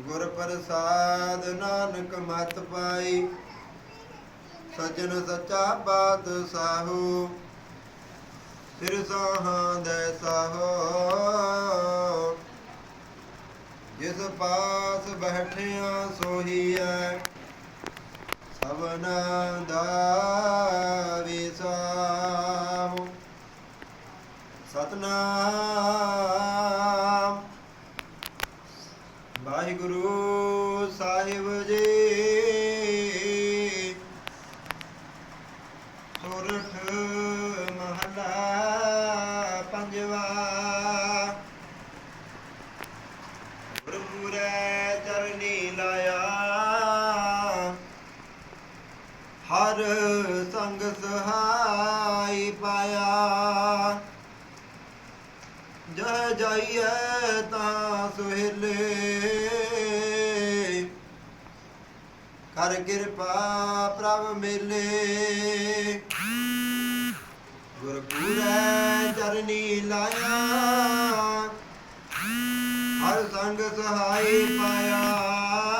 ਗੁਰ ਪ੍ਰਸਾਦ ਨਾਨਕ ਮਤ ਪਾਈ। ਸਜਣ ਸੱਚਾ ਬਾਤ ਸਾਹੋ ਸਿਰ ਸਾਹਾਂ ਦੇ ਸਾਹੋ। ਜਿਸ ਪਾਸ ਬੈਠਿਆ ਸੋਹੀ ਹੈ ਸਭਨਾ ਦਾ ਵਿਸਾਹੋ ਸਤਨਾਮ ਵਾਹਿਗੁਰੂ ਸਾਹਿਬ ਜੀ। ਸੁਰਠ ਮਹਲਾ ਪੰਜਵਾ। ਗੁਰਪੁਰੈ ਚਰਨੀ ਲਾਇਆ। ਹਰ ਸੰਗ ਸਹਾਈ ਪਾਇਆ। ਜਹ ਜਾਈਏ ਤਾਂ ਸੁਹੇਲੇ ਕਰ ਕਿਰਪਾ ਪ੍ਰਭ ਮੇਲੇ। ਗੁਰਪੂਰੈ ਚਰਨੀ ਲਾਇਆ ਹਰ ਸੰਗ ਸਹਾਈ ਪਾਇਆ।